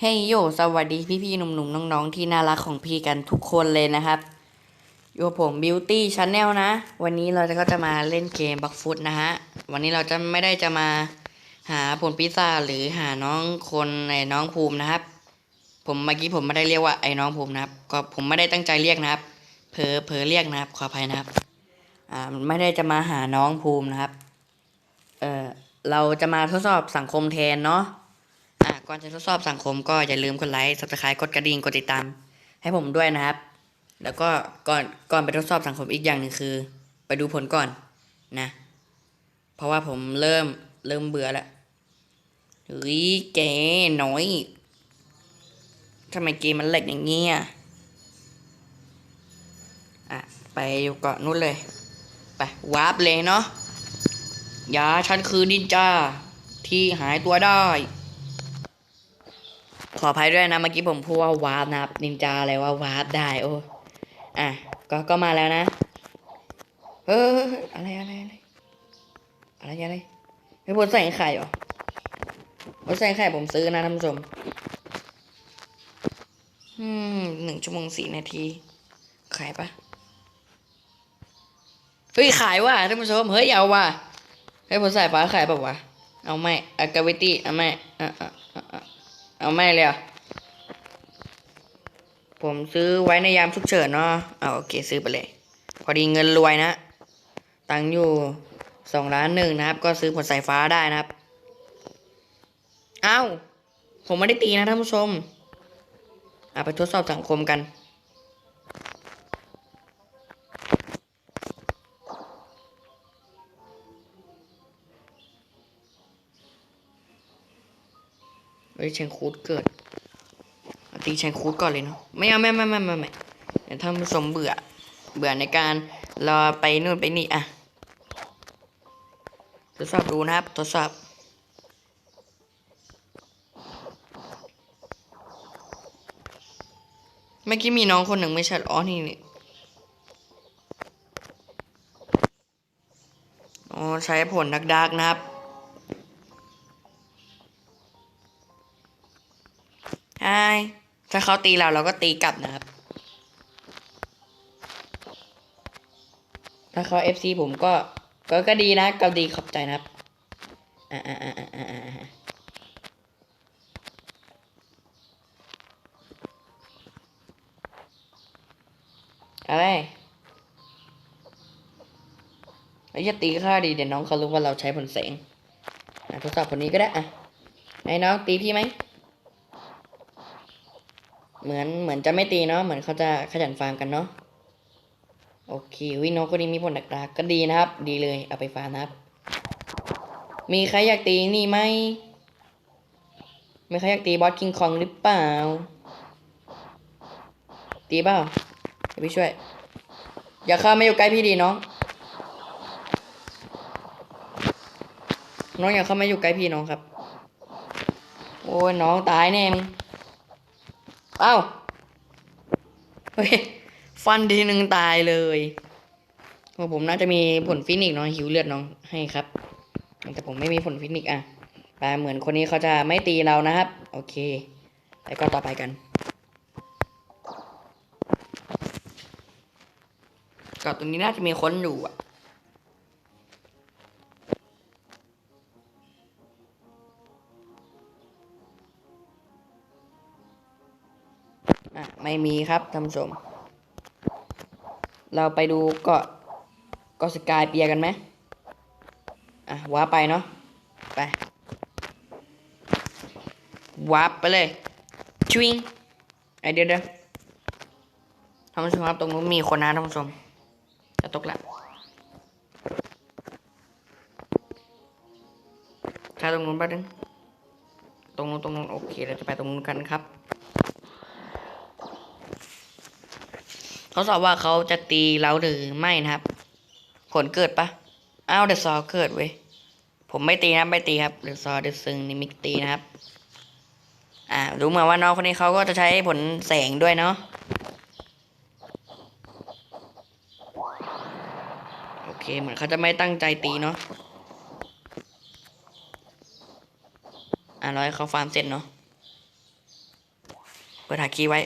เฮ้ยโยสวัสดีพี่พี่หนุ่มๆน้องๆ ที่น่ารักของพี่กันทุกคนเลยนะครับโยผม Beauty Channel นะ วันนี้เราจะก็จะมาเล่นเกมบักฟุตนะฮะ วันนี้เราจะไม่ได้จะมาหาผลพิซซ่าหรือหาน้องคนในน้องภูมินะครับ ผมเมื่อกี้ผมไม่ได้เรียกว่าไอ้น้องภูมินะครับ ก็ผมไม่ได้ตั้งใจเรียกนะครับ เผลอเผลอเรียกนะครับ ขออภัยนะครับ อ่าไม่ได้จะมาหาน้องภูมินะครับ เออเราจะมาทดสอบสังคมแทนเนาะ ก่อนจะทดสอบสังคมก็อย่าลืมกดไลค์ subscribe กดกระดิ่งกดติดตาม ให้ผมด้วยนะครับ แล้วก็ก่อนก่อนไปทดสอบสังคมอีกอย่างหนึ่งคือ ไปดูผลก่อนนะ เพราะว่าผมเริ่มเริ่มเบื่อแล้วเฮ้ยแกน้อยทำไมเกมมันเล็กอย่างเงี้ยอะไปอยู่เกาะนู้นเลย ไปวาร์ปเลยเนาะอย่าฉันคือนินจาที่หายตัวได้ ขออภัยด้วยนะเมื่อกี้ผมพูดว่าวาร์ปนะครับนินจาอะไรว่าวาร์ปได้โอ้อะก็ก็มาแล้วนะเอออะไรอะไรอะไรอะไรอะไรไม่ผลใส่ไข่เหรอผลใส่ไข่ผมซื้อนะท่านผู้ชมอืมหนึ่งชั่วโมงสี่นาทีขายปะเฮ้ยขายว่ะท่านผู้ชมเฮ้ยเอาว่ะเฮ้ยผลสายฟ้าขายแบบวะเอาไม่อากาวิตี้เอาไม่อะอะอะ เอาไม่เลยอะผมซื้อไว้ในยามฉุกเฉินเนาะเอาโอเคซื้อไปเลย พอดีเงินรวยนะ ตังอยู่สองล้านหนึ่งนะครับ ก็ซื้อผลสายฟ้าได้นะครับ เอ้า ผมไม่ได้ตีนะท่านผู้ชมอาไปทดสอบสังคมกัน ฮ้ยเชงคูดเกิด ตีเชงคูดก่อนเลยเนาะไม่เอาไม่ไม่ไม่ไม่ไม่เดี๋ยวท่านผู้ชมเบื่อ เบื่อในการรอไปนู่นไปนี่อะทดสอบดูนะครับทดสอบเมื่อกี้มีน้องคนหนึ่งไม่ใช่อ๋อนี่นี่อ๋อใช้ผลดักดักนะครับ ใช่ถ้าเขาตีเราเราก็ตีกลับนะครับ ถ้าเขา FC ผมก็ ก็ก็ดีนะก็ดีขอบใจนะครับอ่าอ่าอ่าอ่าอ่าอ่าอะไรไอ้ยอย่ตีข้าดีเดี๋ยวน้องเขารู้ว่าเราใช้ผลแสงอะทดสอบคนนี้ก็ได้อะไอ้น้องตีพี่ไหม เหมือนเหมือนจะไม่ตีเนาะเหมือนเขาจะขยันฟาร์มกันเนาะโอเควินโนคนนี้มีผลดักดาก็ดีนะครับ ดีเลยเอาไปฟาร์มนะครับ มีใครอยากตีนี่ไหมมีใครอยากตีบอสคิงคองหรือเปล่า ตีเปล่าพี่ช่วย อย่าเข้าไมาอยู่ใกล้พี่ดีน้อง น้องอย่าเข้าไมาอยู่ใกล้พี่น้องครับ โอ้ยน้องตายแน่มึง อ้าเฮ้ยฟันทีหนึ่งตายเลยพราะผมน่าจะมีผลฟินิกน้องหิวเลือดน้องให้ครับ แต่ผมไม่มีผลฟินิกอะแต่เหมือนคนนี้เขาจะไม่ตีเรานะครับ โอเคแล้วก็ต่อไปกัน ก็ตรงนี้น่าจะมีคนอยู่อะ ไม่มีครับท่านผู้ชม เราไปดูเกาะเกาะสกายเปียกันไหมอะว้าร์ปไปเนาะไปวาร์ปไปเลยชวิงไอเดียเดียวท่านผู้ชมครับตรงนู้นมีคนนะท่านผู้ชมจะตกละถ้าตรงนู้นแป๊บนึงตรงนู้นตรงนู้นโอเคเราจะไปตรงนู้นกันครับ เขาสอบว่าเขาจะตีเราหรือไม่นะครับ ผลเกิดปะอ้าวเดอะซอเกิดเว้ยผมไม่ตีนะครับไม่ตีครับเดอะซอเดอะซึงนิมิกตีนะครับ อ่ารู้มาว่าน้องคนนี้เขาก็จะใช้ผลแสงด้วยเนาะโอเคเหมือนเขาจะไม่ตั้งใจตีเนาะอ่ารอให้เขาฟาร์มเสร็จเนาะเปิดหาคีย์ไว้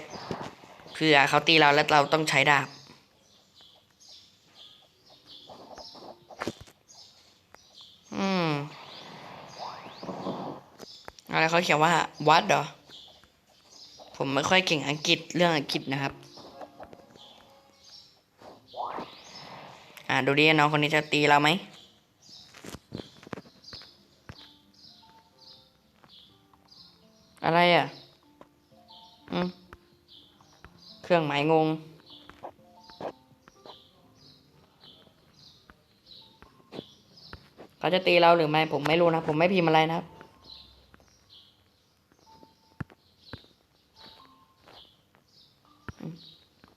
เผื่อเขาตีเราแล้วเราต้องใช้ดาบ อืม อะไรเขาเขียนว่าวัดเหรอ ผมไม่ค่อยเก่งอังกฤษเรื่องอังกฤษนะครับ อ่าดูดิน้องคนนี้จะตีเราไหมายงง เขาจะตีเราหรือไม่ผมไม่รู้นะ ผมไม่พิมพ์อะไรนะครับ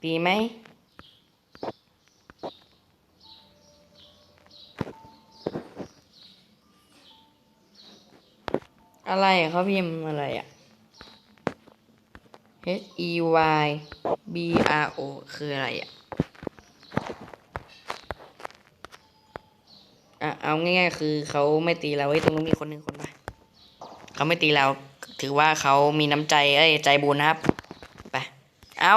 ตีไหมอะไรเขาพิมพ์อะไรอะ H E Y B R O คืออะไรอะอะเอาง่ายๆ คือเขาไม่ตีเราไว้ตรงนู้นมีคนหนึ่งคนไปเขาไม่ตีเรา ถือว่าเขามีน้ำใจเอ้ยใจบุญนะครับ ไป เอา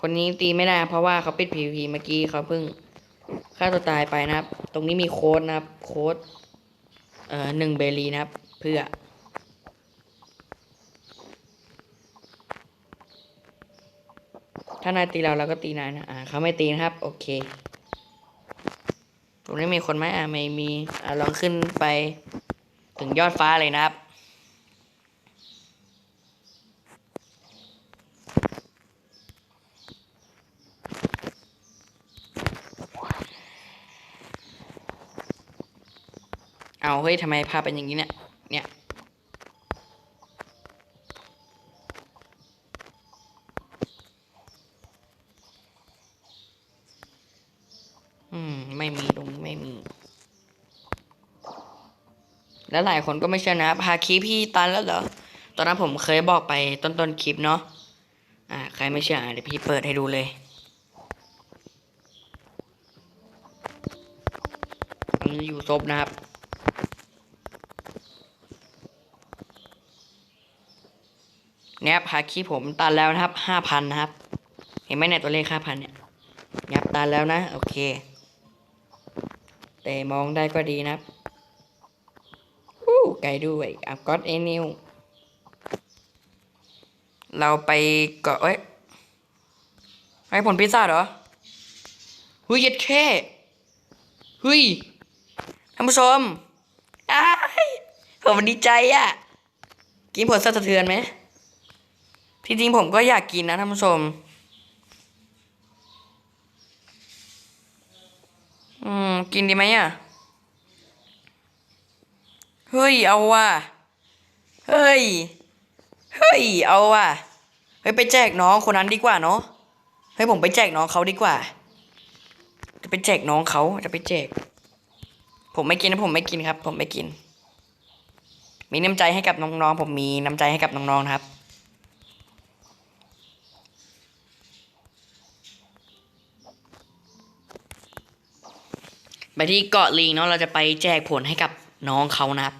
คนนี้ตีไม่ได้เพราะว่าเขาปิด PVP เมื่อกี้เขาเพิ่งฆ่าตัวตายไปนะครับ ตรงนี้มีโค้ดนะครับ โค้ดเอ่อหนึ่งเบลีนะครับ เพื่อ ถ้านายตีเราเราก็ตีนายนะ อ่าเขาไม่ตีนะครับ โอเคตรงนี้มีคนไหมอ่าไม่มี อ่าลองขึ้นไปถึงยอดฟ้าเลยนะครับ เอาเฮ้ยทำไมภาพเป็นอย่างนี้เนี่ย เนี่ย อืม ไม่มีตรงนี้ไม่มี แล้วหลายคนก็ไม่เชื่อนะพาคีพี่ตันแล้วเหรอ ตอนนั้นผมเคยบอกไปต้นต้นคลิปเนาะ อ่า ใครไม่เชื่อเดี๋ยวพี่เปิดให้ดูเลยอันนี้อยู่ซบนะครับเนี่ยพาคีผมตันแล้วนะครับห้าพันนะครับ เห็นไหมเนี่ยตัวเลขห้าพันเนี่ยยับตันแล้วนะ โอเค แต่มองได้ก็ดีนะครับอู้ไกลด้วย I've got a new เราไปเกาะเอ้ยไอ้ผลพิซซ่าเหรอเฮ้ยเย็ดแค่เฮ้ยท่านผู้ชมอ้ายผมดีใจอะ่ะ กินผลสะเทือนไหมที่จริงผมก็อยากกินนะท่านผู้ชม อืม กินดีไหมอะ เฮ้ย เอาว่ะ เฮ้ย เฮ้ย เอาว่ะ เฮ้ย ไปแจกน้องคนนั้นดีกว่าเนาะ เฮ้ย ผมไปแจกน้องเขาดีกว่า จะไปแจกน้องเขาจะไปแจก ผมไม่กินนะผมไม่กินครับ ผมไม่กิน มีน้ำใจให้กับน้องๆ ผมมีน้ำใจให้กับน้องๆ นะครับ ไปที่เกาะลิงเนาะเราจะไปแจกผลให้กับน้องเขานะครับ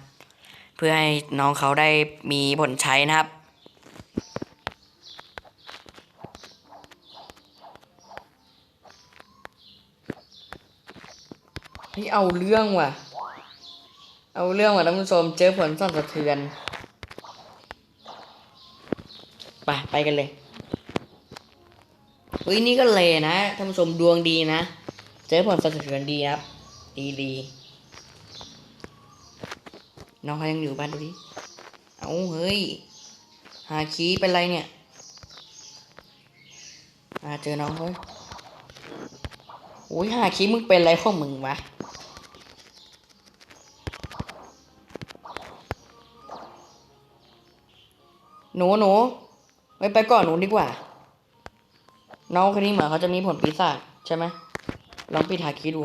เพื่อให้น้องเขาได้มีผลใช้นะครับนี่เอาเรื่องว่ะ เอาเรื่องว่ะท่านผู้ชมเจอผลสั่นสะเทือน ไปไปกันเลยเฮ้ยนี่ก็เลยนะท่านผู้ชมดวงดีนะ เจอผลสั่นสะเทือนดีครับ ดีดีน้องเขายังอยู่บ้านดูดิ เอาเฮ้ย หาคีเป็นไรเนี่ยอาเจอน้องเฮ้ยโอ้ยหาคีมึงเป็นไรของมึงวะ หนูหนูไปไปก่อนหนูดีกว่า น้องคนนี้เหมือนเขาจะมีผลปีศาจใช่ไหมลองปิดหาคีดู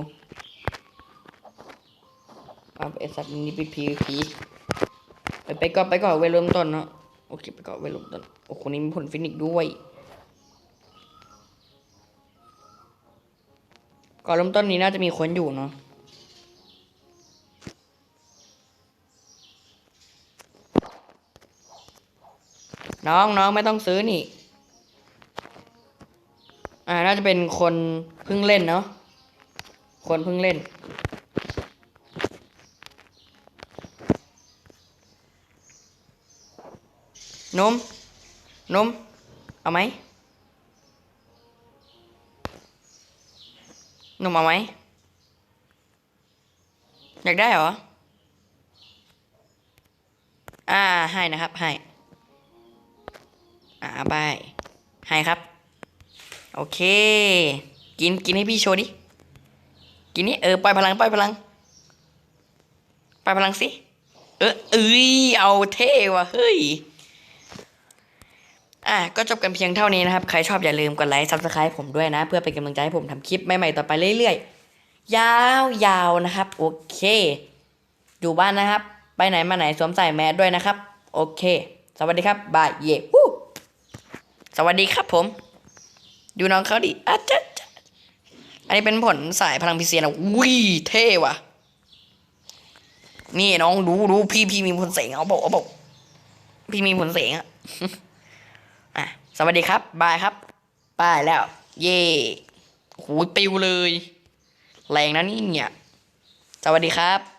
เอาไอสัตว์นี้ปิด PVP ไปไปก่อนไปก่อนเวลเริ่มต้นเนาะโอเคไปก่อนเวลเริ่มต้นโอ้คนนี้มีผลฟินิกด้วยก่อนเริ่มต้นนี้น่าจะมีคนอยู่เนาะน้องน้องไม่ต้องซื้อนี่ อ่า น่าจะเป็นคนเพิ่งเล่นเนาะ คนเพิ่งเล่น นม นม เอาไหม นมเอาไหม อยากได้เหรอ อ่า ให้นะครับ ให้ อ่าบายให้ครับ โอเค กิน กินให้พี่โชว์ดิ กินนี่เออปล่อยพลังปล่อยพลังปล่อยพลังสิ เออเอ้ย เอาเท่ว่ะ เฮ้ย อะก็จบกันเพียงเท่านี้นะครับ ใครชอบอย่าลืมกดไลค์ซับสไคร b ์ผมด้วยนะ เพื่อเป็นกำลังใจให้ผมทำคลิปใหม่ๆต่อไปเรื่อยๆ ยาวๆนะครับ โอเค อยู่บ้านนะครับ ไปไหนมาไหนสวมใส่แมสด้วยนะครับ โอเค สวัสดีครับบายเย่วู้สวัสดีครับผม ดูน้องเขาดิอาจจะอันนี้เป็นผลสายพลังพิเศษนะวิ่เท่ว่ะ นี่น้องดูดูพี่พี่มีผลเสียงเอาบอกเอาบอกพี่มีผลเสียงอะ อะสวัสดีครับบายครับบายแล้ว เย่หูปิวเลย แรงนะนี่เนี่ย สวัสดีครับ